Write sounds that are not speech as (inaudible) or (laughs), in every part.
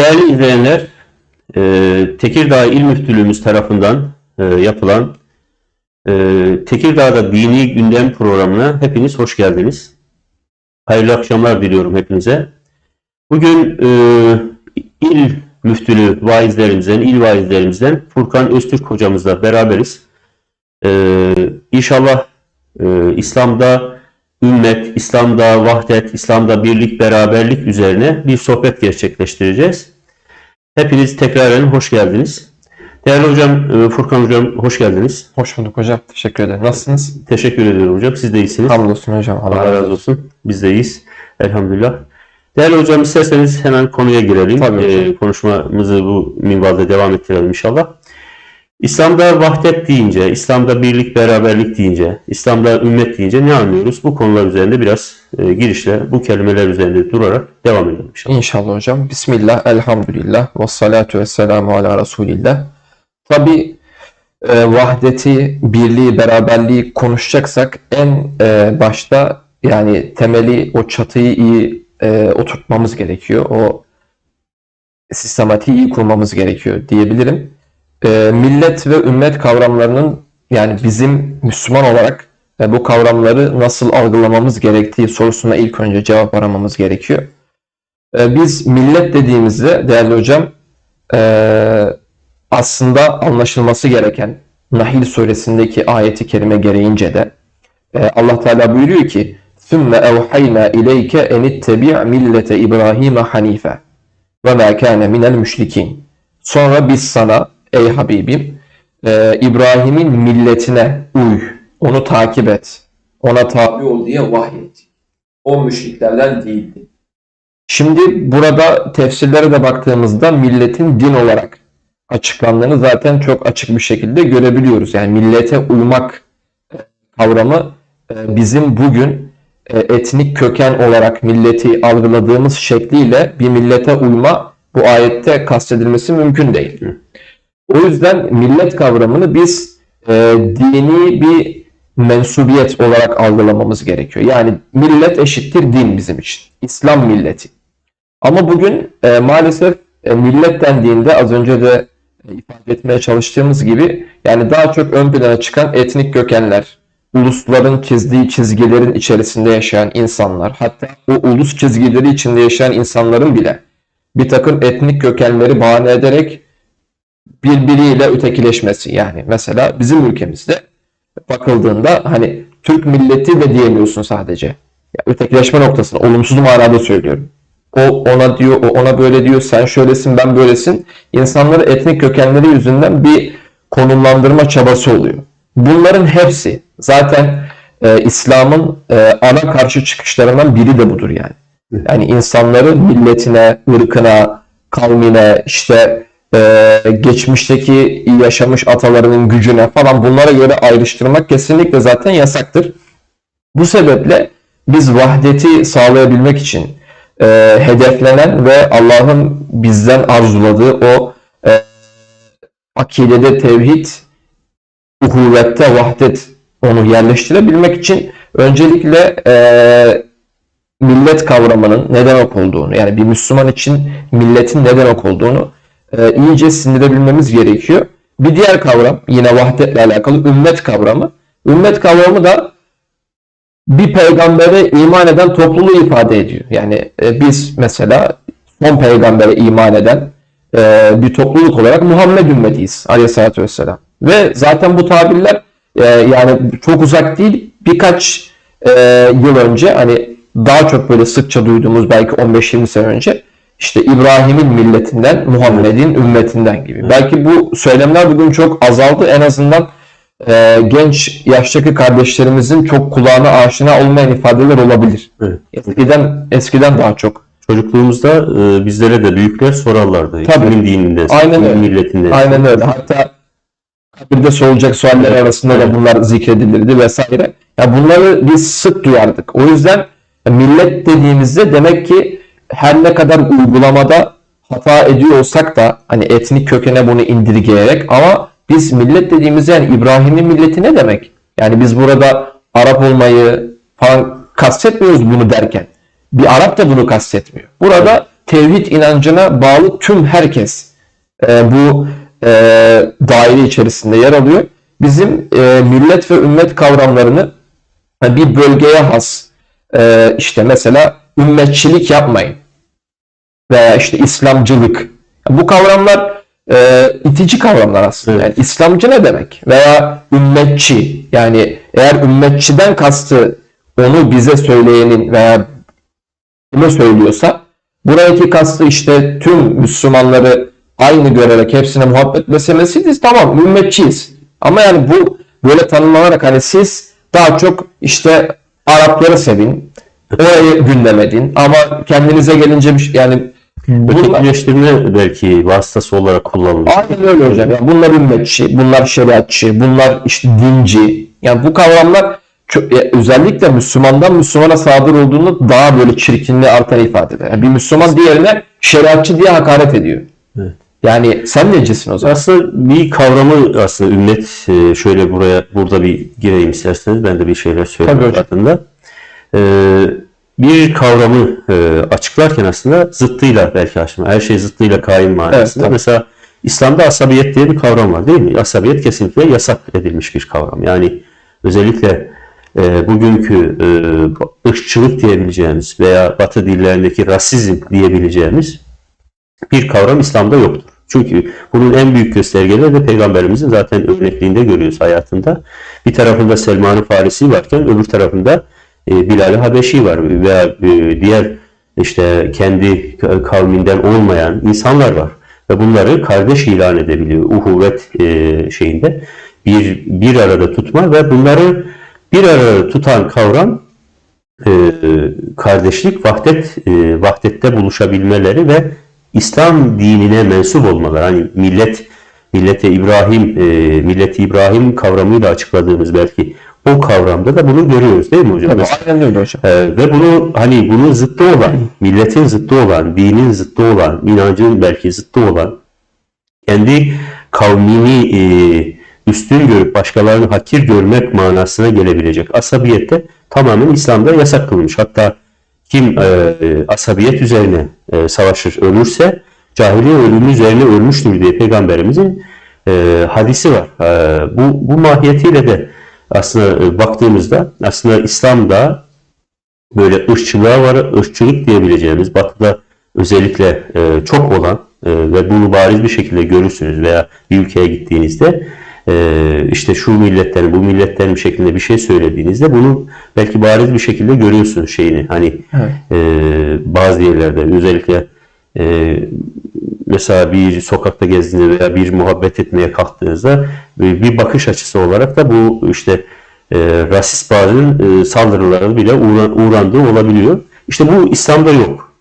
Değerli izleyenler, e, Tekirdağ İl Müftülüğümüz tarafından e, yapılan e, Tekirdağ'da Dini Gündem programına hepiniz hoş geldiniz. Hayırlı akşamlar diliyorum hepinize. Bugün e, İl Müftülüğü vaizlerimizden, il vaizlerimizden Furkan Öztürk hocamızla beraberiz. E, inşallah İslam'da ümmet, İslam'da vahdet, İslam'da birlik, beraberlik üzerine bir sohbet gerçekleştireceğiz. Hepiniz tekraren hoş geldiniz. Değerli hocam, e, Furkan hocam hoş geldiniz. Hoş bulduk hocam. Teşekkür ederim. Nasılsınız? Teşekkür ediyorum hocam. Siz de iyisiniz. Hamdolsun hocam. Allah razı olsun. Biz de iyiyiz. Elhamdülillah. Değerli hocam isterseniz hemen konuya girelim. Tabii hocam. Ee, konuşmamızı bu minvalde devam ettirelim inşallah. İslam'da vahdet deyince, İslam'da birlik, beraberlik deyince, İslam'da ümmet deyince ne anlıyoruz? Bu konular üzerinde biraz e, girişle, bu kelimeler üzerinde durarak devam edelim inşallah. İnşallah hocam. Bismillah, elhamdülillah, ve salatu ve selamu ala Resulillah. Tabi e, vahdeti, birliği, beraberliği konuşacaksak en e, başta yani temeli, o çatıyı iyi e, oturtmamız gerekiyor. O sistematiği iyi kurmamız gerekiyor diyebilirim E, millet ve ümmet kavramlarının yani bizim Müslüman olarak e, bu kavramları nasıl algılamamız gerektiği sorusuna ilk önce cevap aramamız gerekiyor. E, biz millet dediğimizde değerli hocam e, aslında anlaşılması gereken Nahil suresindeki ayeti kerime gereğince de e, Allah Teala buyuruyor ki ثُمَّ اَوْحَيْنَا اِلَيْكَ اَنِ اتَّبِعْ مِلَّةَ اِبْرَاهِيمَ حَن۪يفًا وَمَا كَانَ مِنَ الْمُشْرِكِينَ Sonra biz sana ey Habibim e, İbrahim'in milletine uy, onu takip et, ona tabi ol diye vahyettik. O müşriklerden değildi. Şimdi burada tefsirlere de baktığımızda milletin din olarak açıklandığını zaten çok açık bir şekilde görebiliyoruz. Yani millete uymak e, kavramı e, bizim bugün e, etnik köken olarak milleti algıladığımız şekliyle bir millete uyma bu ayette kastedilmesi mümkün değil. O yüzden millet kavramını biz e, dini bir mensubiyet olarak algılamamız gerekiyor. Yani millet eşittir din bizim için. İslam milleti. Ama bugün e, maalesef e, millet dendiğinde az önce de e, ifade etmeye çalıştığımız gibi yani daha çok ön plana çıkan etnik kökenler, ulusların çizdiği çizgilerin içerisinde yaşayan insanlar, hatta o ulus çizgileri içinde yaşayan insanların bile bir takım etnik kökenleri bahane ederek birbiriyle ötekileşmesi. Yani mesela bizim ülkemizde bakıldığında hani Türk milleti de diyemiyorsun sadece. Ya ötekileşme noktasında olumsuz manada söylüyorum. O ona diyor, o ona böyle diyor, sen şöylesin, ben böylesin. İnsanları etnik kökenleri yüzünden bir konumlandırma çabası oluyor. Bunların hepsi zaten e, İslam'ın e, ana karşı çıkışlarından biri de budur yani. Yani insanları milletine, ırkına, kavmine, işte e, geçmişteki yaşamış atalarının gücüne falan bunlara göre ayrıştırmak kesinlikle zaten yasaktır. Bu sebeple biz vahdeti sağlayabilmek için e, hedeflenen ve Allah'ın bizden arzuladığı o e, akidede tevhid, uhuvvette vahdet onu yerleştirebilmek için öncelikle e, millet kavramının ne demek olduğunu yani bir Müslüman için milletin ne demek olduğunu e, iyice sindirebilmemiz gerekiyor. Bir diğer kavram yine vahdetle alakalı ümmet kavramı. Ümmet kavramı da bir peygambere iman eden topluluğu ifade ediyor. Yani e, biz mesela son peygambere iman eden e, bir topluluk olarak Muhammed ümmetiyiz aleyhissalatü vesselam. Ve zaten bu tabirler e, yani çok uzak değil birkaç e, yıl önce hani daha çok böyle sıkça duyduğumuz belki 15-20 sene önce işte İbrahim'in milletinden, Muhammed'in ümmetinden gibi. Belki bu söylemler bugün çok azaldı. En azından e, genç yaştaki kardeşlerimizin çok kulağına aşina olmayan ifadeler olabilir. Evet. Eskiden eskiden daha çok. Çocukluğumuzda e, bizlere de büyükler sorarlardı. Tabii. Kimin dininden, Aynen kimin öyle. milletinden. Aynen öyle. Hatta kabirde sorulacak sorular arasında da bunlar zikredilirdi vesaire. Ya bunları biz sık duyardık. O yüzden millet dediğimizde demek ki her ne kadar uygulamada hata ediyor olsak da hani etnik kökene bunu indirgeyerek ama biz millet dediğimizde yani İbrahim'in milleti ne demek? Yani biz burada Arap olmayı falan kastetmiyoruz bunu derken. Bir Arap da bunu kastetmiyor. Burada tevhid inancına bağlı tüm herkes e, bu e, daire içerisinde yer alıyor. Bizim e, millet ve ümmet kavramlarını bir bölgeye has e, işte mesela ümmetçilik yapmayın veya işte İslamcılık. Bu kavramlar e, itici kavramlar aslında. Evet. Yani İslamcı ne demek? Veya ümmetçi. Yani eğer ümmetçiden kastı onu bize söyleyenin veya kime söylüyorsa buradaki kastı işte tüm Müslümanları aynı görerek hepsine muhabbet meselesidir. Tamam ümmetçiyiz. Ama yani bu böyle tanımlanarak hani siz daha çok işte Arapları sevin. Orayı (laughs) gündem edin. Ama kendinize gelince şey- yani Ötekileştirme belki vasıtası olarak kullanılıyor. Aynen öyle hocam. Yani bunlar ümmetçi, bunlar şeriatçı, bunlar işte dinci. Yani bu kavramlar çok, e, özellikle Müslümandan Müslümana sadır olduğunu daha böyle çirkinliği artan ifade eder. Yani bir Müslüman diğerine şeriatçı diye hakaret ediyor. Evet. Yani sen necisin o zaman? Aslında bir kavramı aslında ümmet e, şöyle buraya burada bir gireyim isterseniz ben de bir şeyler söyleyeyim Tabii hocam. hakkında. Bir kavramı e, açıklarken aslında zıttıyla belki açma. Her şey zıttıyla kaim manasında. tabii. Mesela İslam'da asabiyet diye bir kavram var değil mi? Asabiyet kesinlikle yasak edilmiş bir kavram. Yani özellikle e, bugünkü e, ırkçılık diyebileceğimiz veya Batı dillerindeki rasizm diyebileceğimiz bir kavram İslam'da yoktur. Çünkü bunun en büyük göstergeleri de Peygamberimizin zaten örnekliğinde görüyoruz hayatında. Bir tarafında Selman-ı Farisi varken öbür tarafında e, Bilal-i Habeşi var veya e, diğer işte kendi kavminden olmayan insanlar var. Ve bunları kardeş ilan edebiliyor. Uhuvvet e, şeyinde bir, bir arada tutma ve bunları bir arada tutan kavram e, kardeşlik, vahdet, e, vahdette buluşabilmeleri ve İslam dinine mensup olmaları. Hani millet, millete İbrahim, milleti İbrahim kavramıyla açıkladığımız belki o kavramda da bunu görüyoruz değil mi hocam? Tabii, aynen öyle hocam. Ee, ve bunu hani bunun zıttı olan, milletin zıttı olan, dinin zıttı olan, inancın belki zıttı olan, kendi kavmini e, üstün görüp başkalarını hakir görmek manasına gelebilecek asabiyette tamamen İslam'da yasak kılınmış. Hatta kim e, e, asabiyet üzerine e, savaşır, ölürse cahiliye ölümü üzerine ölmüştür diye peygamberimizin e, hadisi var. E, bu, bu mahiyetiyle de aslında e, baktığımızda aslında İslam'da böyle ırkçılığa var, ırkçılık diyebileceğimiz batıda özellikle e, çok olan e, ve bunu bariz bir şekilde görürsünüz veya bir ülkeye gittiğinizde e, işte şu milletten bu milletten bir şekilde bir şey söylediğinizde bunu belki bariz bir şekilde görüyorsunuz şeyini hani Evet. e, bazı yerlerde özellikle e, mesela bir sokakta gezdiğinizde veya bir muhabbet etmeye kalktığınızda bir bakış açısı olarak da bu işte e, rasist bazı e, saldırılara bile uğra- uğrandığı olabiliyor. İşte bu İslam'da yok.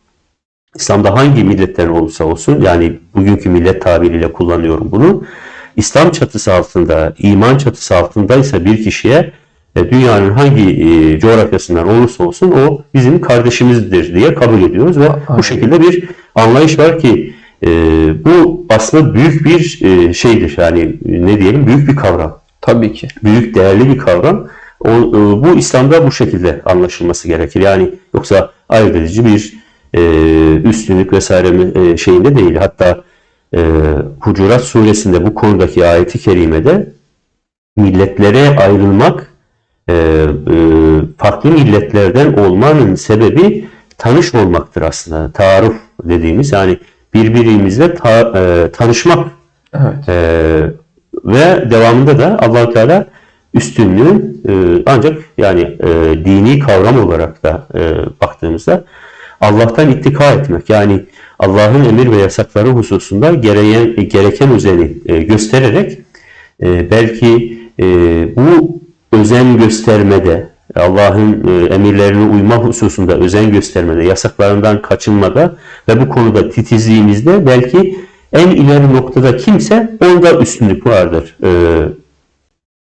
İslam'da hangi milletten olursa olsun yani bugünkü millet tabiriyle kullanıyorum bunu. İslam çatısı altında, iman çatısı altındaysa bir kişiye dünyanın hangi e, coğrafyasından olursa olsun o bizim kardeşimizdir diye kabul ediyoruz ve bu şekilde bir anlayış var ki e, bu aslında büyük bir e, şeydir yani e, ne diyelim büyük bir kavram Tabii ki. büyük değerli bir kavram. O, e, bu İslam'da bu şekilde anlaşılması gerekir. Yani yoksa ayırt edici bir e, üstünlük vesaire mi, e, şeyinde değil. Hatta e, Hucurat suresinde bu konudaki ayeti kerimede milletlere ayrılmak e, e, farklı milletlerden olmanın sebebi tanış olmaktır aslında. Taarruf dediğimiz yani birbirimizle ta- e, tanışmak Evet. ee, ve devamında da allah Teala üstünlüğün e, ancak yani e, dini kavram olarak da e, baktığımızda Allah'tan ittika etmek yani Allah'ın emir ve yasakları hususunda gereken, gereken özeni e, göstererek e, belki e, bu özen göstermede Allah'ın e, emirlerine uyma hususunda özen göstermede, yasaklarından kaçınmada ve bu konuda titizliğimizde belki en ileri noktada kimse onda üstünlük vardır. E,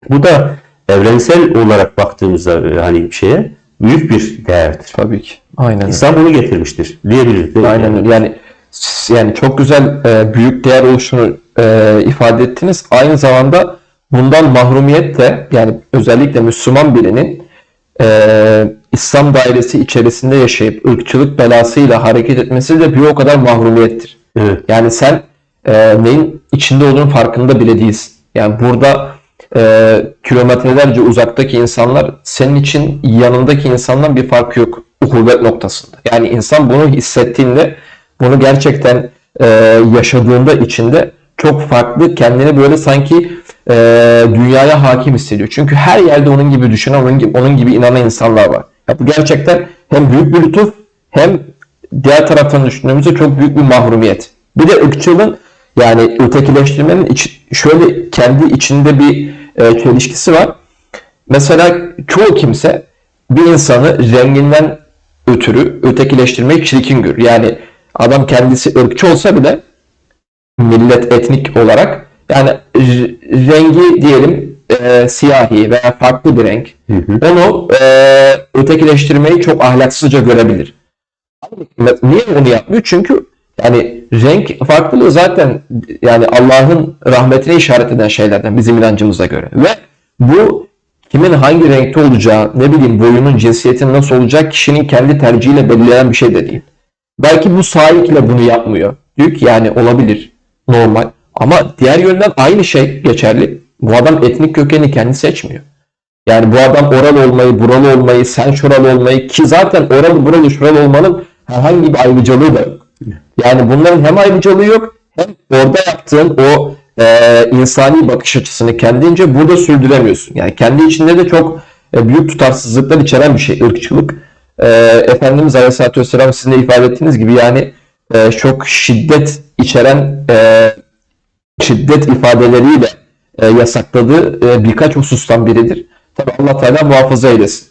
bu da evrensel olarak baktığımızda e, hani şeye büyük bir değerdir. Tabii ki. Aynen. İslam bunu getirmiştir diyebiliriz. değil? Aynen öyle. Yani yani çok güzel büyük değer oluşunu ifade ettiniz. Aynı zamanda bundan mahrumiyet de yani özellikle Müslüman birinin e, İslam dairesi içerisinde yaşayıp ırkçılık belasıyla hareket etmesi de bir o kadar mahrumiyettir. Evet. Yani sen e, neyin içinde olduğunun farkında bile değilsin. Yani burada e, kilometrelerce uzaktaki insanlar senin için yanındaki insandan bir farkı yok uhuvvet noktasında. Yani insan bunu hissettiğinde bunu gerçekten e, yaşadığında içinde çok farklı kendini böyle sanki e, dünyaya hakim hissediyor. Çünkü her yerde onun gibi düşünen, onun gibi, onun gibi inanan insanlar var. Ya bu gerçekten hem büyük bir lütuf hem diğer taraftan düşündüğümüzde çok büyük bir mahrumiyet. Bir de ırkçılığın yani ötekileştirmenin iç- şöyle kendi içinde bir e, çelişkisi var. Mesela çoğu kimse bir insanı renginden ötürü ötekileştirmeyi çirkin görür. Yani adam kendisi ırkçı olsa bile millet etnik olarak yani rengi diyelim e, siyahi veya farklı bir renk Hı hı. onu e, ötekileştirmeyi çok ahlaksızca görebilir. Niye onu yapmıyor? Çünkü yani renk farklılığı zaten yani Allah'ın rahmetine işaret eden şeylerden bizim inancımıza göre. Ve bu kimin hangi renkte olacağı, ne bileyim boyunun, cinsiyetinin nasıl olacak kişinin kendi tercihiyle belirlenen bir şey de değil. Belki bu sahikle bunu yapmıyor. Diyor ki yani olabilir, normal. Ama diğer yönden aynı şey geçerli. Bu adam etnik kökeni kendi seçmiyor. Yani bu adam oral olmayı, buralı olmayı, sen şuralı olmayı ki zaten oralı, buralı, şuralı olmanın herhangi bir ayrıcalığı da yok. Yani bunların hem ayrıcalığı yok hem orada yaptığın o e, insani bakış açısını kendince burada sürdüremiyorsun. Yani kendi içinde de çok e, büyük tutarsızlıklar içeren bir şey ırkçılık. E, Efendimiz Aleyhisselatü Vesselam sizin de ifade ettiğiniz gibi yani e, çok şiddet içeren e, şiddet ifadeleriyle e, yasakladığı e, birkaç husustan biridir. Tabi Allah Teala muhafaza eylesin.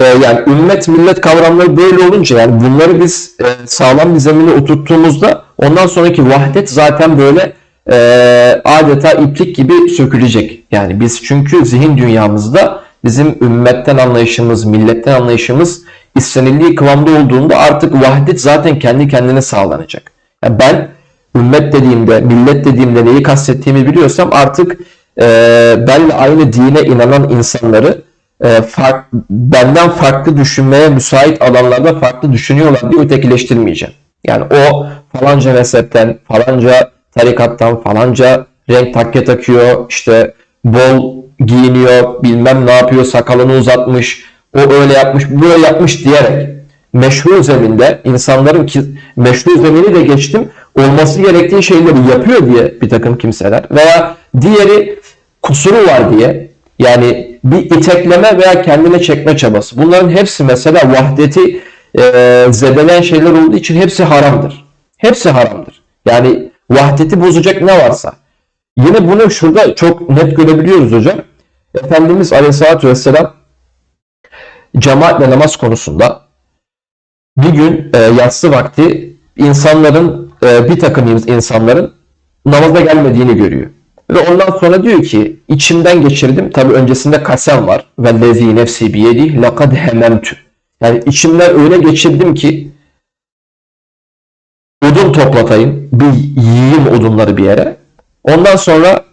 E, yani ümmet millet kavramları böyle olunca yani bunları biz e, sağlam bir zemine oturttuğumuzda ondan sonraki vahdet zaten böyle e, adeta iplik gibi sökülecek. Yani biz çünkü zihin dünyamızda bizim ümmetten anlayışımız, milletten anlayışımız istenildiği kıvamda olduğunda artık vahdet zaten kendi kendine sağlanacak. Yani ben ümmet dediğimde, millet dediğimde neyi kastettiğimi biliyorsam artık e, benle aynı dine inanan insanları e, fark, benden farklı düşünmeye müsait alanlarda farklı düşünüyorlar diye ötekileştirmeyeceğim. Yani o falanca mezhepten, falanca tarikattan, falanca renk takke takıyor, işte bol giyiniyor, bilmem ne yapıyor, sakalını uzatmış, o öyle yapmış, böyle yapmış diyerek meşru zeminde insanların ki meşru zemini de geçtim olması gerektiği şeyleri yapıyor diye bir takım kimseler veya diğeri kusuru var diye yani bir itekleme veya kendine çekme çabası. Bunların hepsi mesela vahdeti e, zedeleyen şeyler olduğu için hepsi haramdır. Hepsi haramdır. Yani vahdeti bozacak ne varsa. Yine bunu şurada çok net görebiliyoruz hocam. Efendimiz Aleyhisselatü Vesselam cemaatle namaz konusunda bir gün e, yatsı vakti insanların e, bir takım insanların namaza gelmediğini görüyor. Ve ondan sonra diyor ki içimden geçirdim. Tabi öncesinde kasem var. Ve lezi nefsi biyedi lakad hememtü. Yani içimden öyle geçirdim ki odun toplatayım. Bir yiyeyim odunları bir yere. Ondan sonra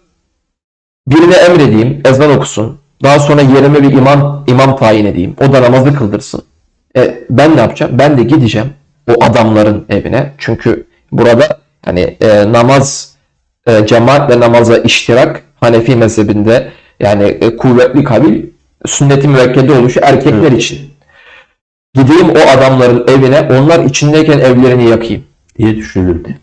birine emredeyim. Ezan okusun. Daha sonra yerime bir imam imam tayin edeyim. O da namazı kıldırsın. E, ben ne yapacağım? Ben de gideceğim o adamların evine. Çünkü burada hani e, namaz e, cemaatle namaza iştirak Hanefi mezhebinde yani e, kuvvetli kabil sünnet-i müekkede oluşu erkekler için. Gideyim o adamların evine onlar içindeyken evlerini yakayım. diye düşünüldü.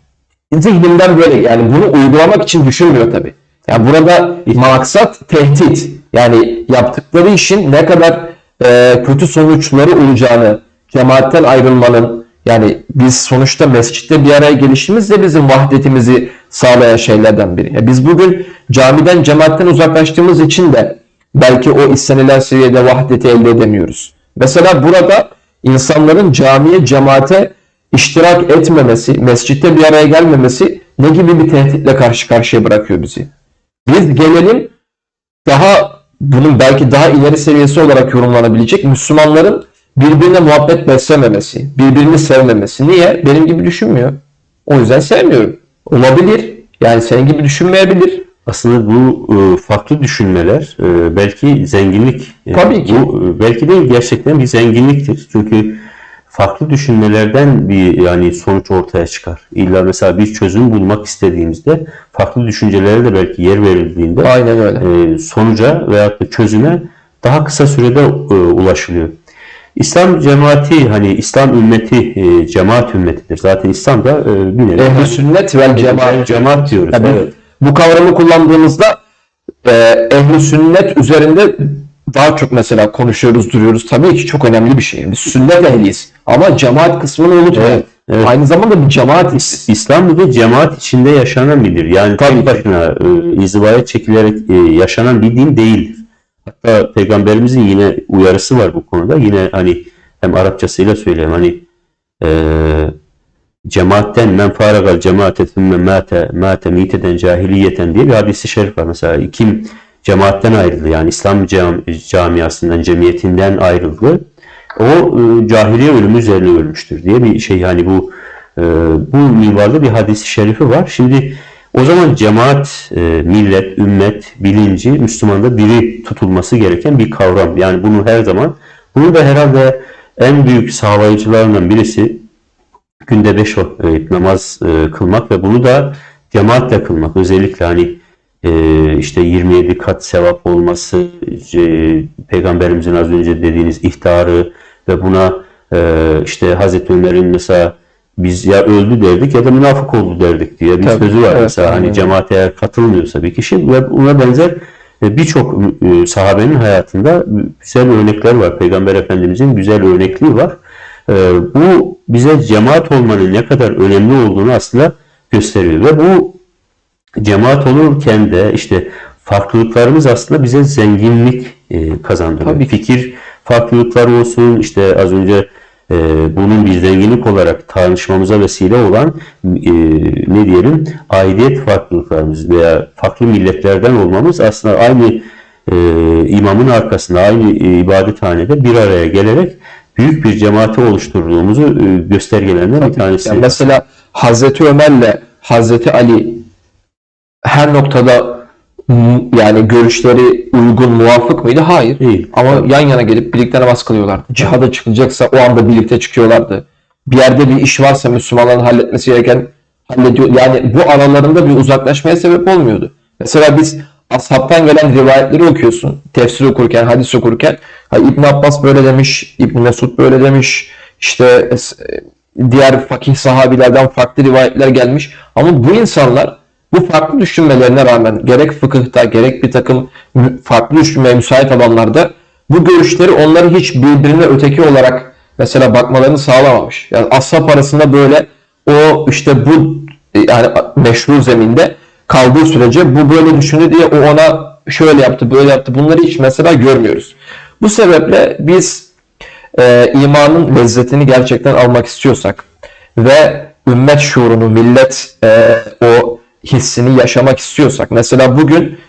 Zihnimden böyle yani bunu uygulamak için düşünmüyor tabi. Yani burada maksat tehdit. Yani yaptıkları işin ne kadar e, kötü sonuçları olacağını, cemaatten ayrılmanın yani biz sonuçta mescitte bir araya gelişimiz de bizim vahdetimizi sağlayan şeylerden biri. Ya biz bugün camiden, cemaatten uzaklaştığımız için de belki o istenilen seviyede vahdeti elde edemiyoruz. Mesela burada insanların camiye, cemaate iştirak etmemesi, mescitte bir araya gelmemesi ne gibi bir tehditle karşı karşıya bırakıyor bizi? Biz gelelim daha bunun belki daha ileri seviyesi olarak yorumlanabilecek Müslümanların birbirine muhabbet beslememesi, birbirini sevmemesi. Niye? Benim gibi düşünmüyor. O yüzden sevmiyorum. Olabilir. Yani senin gibi düşünmeyebilir. aslında bu e, farklı düşünmeler e, belki zenginlik. e, Tabii ki. Bu e, belki değil gerçekten bir zenginliktir. Çünkü farklı düşünmelerden bir yani sonuç ortaya çıkar. İlla mesela bir çözüm bulmak istediğimizde farklı düşüncelere de belki yer verildiğinde Aynen öyle. e, sonuca veyahut da çözüme daha kısa sürede e, ulaşılıyor. İslam cemaati hani İslam ümmeti e, cemaat ümmetidir. Zaten İslam da e, bir nevi Ehli sünnet vel cemaat. cemaat diyoruz. Ya biz evet. Bu kavramı kullandığımızda e, ehli sünnet üzerinde daha çok mesela konuşuyoruz, duruyoruz. Tabii ki çok önemli bir şey. Biz sünnet ehliyiz. Ama cemaat kısmını unutmayın. Evet, evet. Aynı zamanda bir cemaatiz. İslam bir de cemaat içinde yaşanan bir din. Yani Tabii tek başına e, inzivaya çekilerek e, yaşanan bir din değildir. Hatta Peygamberimizin yine uyarısı var bu konuda. Yine hani hem Arapçasıyla söyleyeyim hani e, cemaatten men faragal cemaate thumme mate mate miteden cahiliyeten diye bir hadisi şerif var. Mesela kim cemaatten ayrıldı yani İslam cam- camiasından, cemiyetinden ayrıldı. O e, cahiliye ölümü üzerine ölmüştür diye bir şey hani bu e, bu minvalde bir hadisi şerifi var. Şimdi o zaman cemaat, e, millet, ümmet, bilinci Müslümanda biri tutulması gereken bir kavram. Yani bunu her zaman, bunu da herhalde en büyük sağlayıcılarından birisi günde beş vakit namaz e, kılmak ve bunu da cemaatle kılmak. Özellikle hani işte 27 kat sevap olması, e, Peygamberimizin az önce dediğiniz ihtarı ve buna e, işte Hazreti Ömer'in mesela biz ya öldü derdik ya da münafık oldu derdik diye bir Tabii, sözü var evet, mesela hani cemaate eğer katılmıyorsa bir kişi ve buna benzer e, birçok sahabenin hayatında güzel örnekler var. Peygamber Efendimizin güzel örnekliği var. Bu bize cemaat olmanın ne kadar önemli olduğunu aslında gösteriyor ve bu cemaat olurken de işte farklılıklarımız aslında bize zenginlik e, kazandırıyor. Tabii ki. Fikir farklılıkları olsun işte az önce e, bunun bir zenginlik olarak tanışmamıza vesile olan e, ne diyelim aidiyet farklılıklarımız veya farklı milletlerden olmamız aslında aynı e, imamın arkasında aynı e, ibadethanede bir araya gelerek büyük bir cemaati oluşturduğumuzu e, göstergelerinden bir tanesi. Yani mesela Hazreti Ömer'le Hazreti Ali her noktada yani görüşleri uygun, muvafık mıydı? Hayır. Değil. Ama yan yana gelip birlikte namaz kılıyorlardı. Cihada çıkılacaksa o anda birlikte çıkıyorlardı. Bir yerde bir iş varsa Müslümanların halletmesi gereken hallediyor. Yani bu aralarında bir uzaklaşmaya sebep olmuyordu. Mesela biz ashabtan gelen rivayetleri okuyorsun. Tefsir okurken, hadis okurken. Ha, İbn Abbas böyle demiş, İbn Mesud böyle demiş. İşte es- diğer fakih sahabilerden farklı rivayetler gelmiş. Ama bu insanlar bu farklı düşünmelerine rağmen gerek fıkıhta gerek bir takım farklı düşünmeye müsait alanlarda bu görüşleri onları hiç birbirine öteki olarak mesela bakmalarını sağlamamış. Yani ashab arasında böyle o işte bu yani meşru zeminde kaldığı sürece bu böyle düşündü diye o ona şöyle yaptı böyle yaptı bunları hiç mesela görmüyoruz. Bu sebeple biz e, imanın lezzetini gerçekten almak istiyorsak ve ümmet şuurunu, millet e, o hissini yaşamak istiyorsak mesela bugün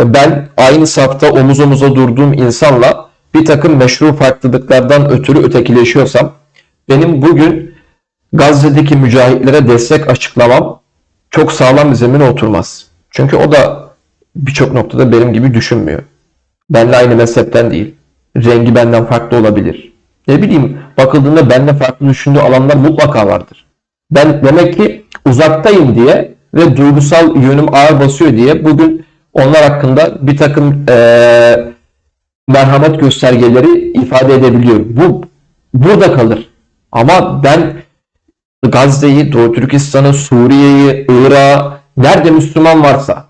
e, ben aynı safta omuz omuza durduğum insanla bir takım meşru farklılıklardan ötürü ötekileşiyorsam benim bugün Gazze'deki mücahitlere destek açıklamam çok sağlam bir zemine oturmaz. Çünkü o da birçok noktada benim gibi düşünmüyor. Benle aynı mezhepten değil. Rengi benden farklı olabilir. Ne bileyim bakıldığında benden farklı düşündüğü alanlar mutlaka vardır. Ben demek ki uzaktayım diye ve duygusal yönüm ağır basıyor diye bugün onlar hakkında bir takım eee, merhamet göstergeleri ifade edebiliyorum. Bu burada kalır. Ama ben Gazze'yi, Doğu Türkistan'ı, Suriye'yi, Irak'ı nerede Müslüman varsa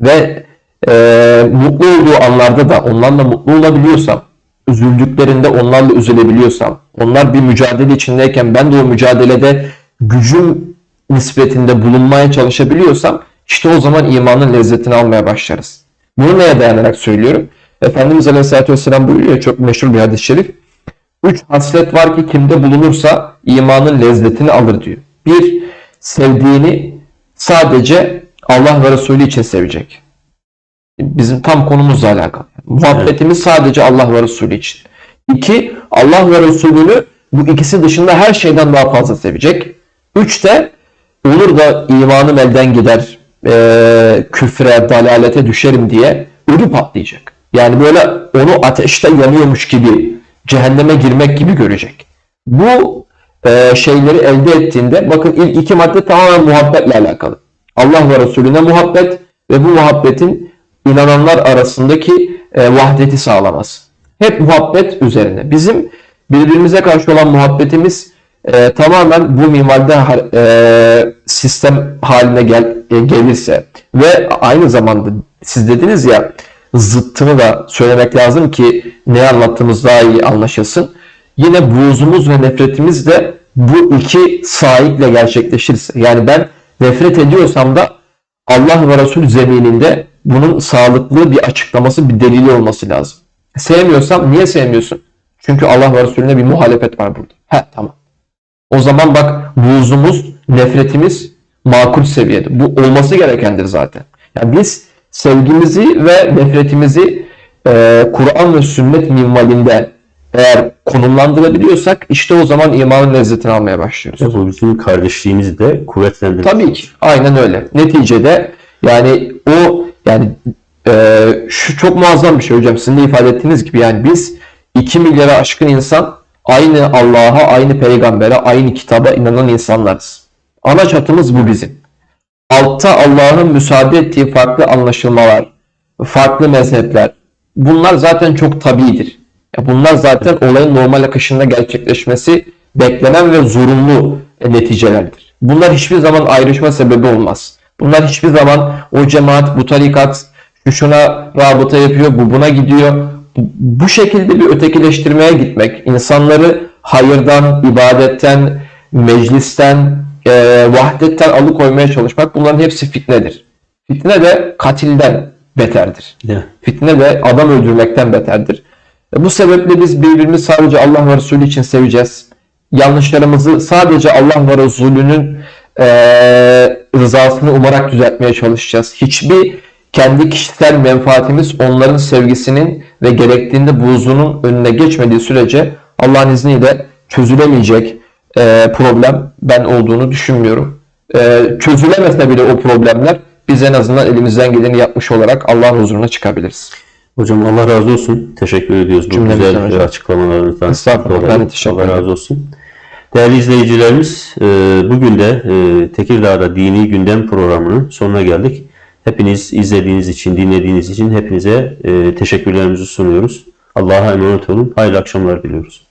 ve eee, mutlu olduğu anlarda da onlarla mutlu olabiliyorsam, üzüldüklerinde onlarla üzülebiliyorsam, onlar bir mücadele içindeyken ben de o mücadelede gücüm nispetinde bulunmaya çalışabiliyorsam işte o zaman imanın lezzetini almaya başlarız. Bunu neye dayanarak söylüyorum? Efendimiz Aleyhisselatü Vesselam buyuruyor çok meşhur bir hadis-i şerif. Üç haslet var ki kimde bulunursa imanın lezzetini alır diyor. Bir, sevdiğini sadece Allah ve Resulü için sevecek. Bizim tam konumuzla alakalı. Muhabbetimiz sadece Allah ve Resulü için. İki, Allah ve Resulünü bu ikisi dışında her şeyden daha fazla sevecek. Üç de olur da imanım elden gider e, küfre, dalalete düşerim diye ödü patlayacak. Yani böyle onu ateşte yanıyormuş gibi, cehenneme girmek gibi görecek. Bu e, şeyleri elde ettiğinde bakın ilk iki madde tamamen muhabbetle alakalı. Allah ve Resulüne muhabbet ve bu muhabbetin inananlar arasındaki e, vahdeti sağlaması. Hep muhabbet üzerine. Bizim birbirimize karşı olan muhabbetimiz e, tamamen bu minvalde e, sistem haline gel, e, gelirse ve aynı zamanda siz dediniz ya zıttını da söylemek lazım ki ne anlattığımız daha iyi anlaşılsın. Yine buğzumuz ve nefretimiz de bu iki sahiple gerçekleşirse. Yani ben nefret ediyorsam da Allah ve Resul zemininde bunun sağlıklı bir açıklaması, bir delili olması lazım. Sevmiyorsam niye sevmiyorsun? Çünkü Allah ve Resulüne bir muhalefet var burada. He tamam. O zaman bak buğzumuz, nefretimiz makul seviyede. Bu olması gerekendir zaten. Yani biz sevgimizi ve nefretimizi e, Kur'an ve sünnet minvalinde eğer konumlandırabiliyorsak işte o zaman imanın lezzetini almaya başlıyoruz. Ve bu bizim kardeşliğimizi de kuvvetlendirir. Tabii ki. Aynen öyle. Neticede yani o yani e, şu çok muazzam bir şey hocam. Sizin de ifade ettiğiniz gibi yani biz 2 milyara aşkın insan aynı Allah'a, aynı peygambere, aynı kitaba inanan insanlarız. Ana çatımız bu bizim. Altta Allah'ın müsaade ettiği farklı anlaşılmalar, farklı mezhepler. Bunlar zaten çok tabidir. Ya bunlar zaten olayın normal akışında gerçekleşmesi beklenen ve zorunlu e, neticelerdir. Bunlar hiçbir zaman ayrışma sebebi olmaz. Bunlar hiçbir zaman o cemaat, bu tarikat, şu şuna rabıta yapıyor, bu buna gidiyor. Bu- şekilde bir ötekileştirmeye gitmek, insanları hayırdan, ibadetten, meclisten, e, vahdetten alıkoymaya çalışmak bunların hepsi fitnedir. Fitne de katilden beterdir. Ya. Fitne de adam öldürmekten beterdir. E, Bu sebeple biz birbirimizi sadece Allah ve Resulü için seveceğiz. Yanlışlarımızı sadece Allah ve Resulünün e, rızasını umarak düzeltmeye çalışacağız. Hiçbir kendi kişisel menfaatimiz onların sevgisinin ve gerektiğinde buğzunun önüne geçmediği sürece Allah'ın izniyle çözülemeyecek e, problem ben olduğunu düşünmüyorum. E, çözülemese bile o problemler biz en azından elimizden geleni yapmış olarak Allah'ın huzuruna çıkabiliriz. Hocam Allah razı olsun. Teşekkür ediyoruz bu güzel hocam. açıklamalarınızdan. Estağfurullah, ben teşekkür Allah ederim. razı olsun. Değerli izleyicilerimiz, e, bugün de e, Tekirdağ'da Dini Gündem programının sonuna geldik. Hepiniz izlediğiniz için, dinlediğiniz için hepinize e, teşekkürlerimizi sunuyoruz. Allah'a emanet olun. Hayırlı akşamlar diliyoruz.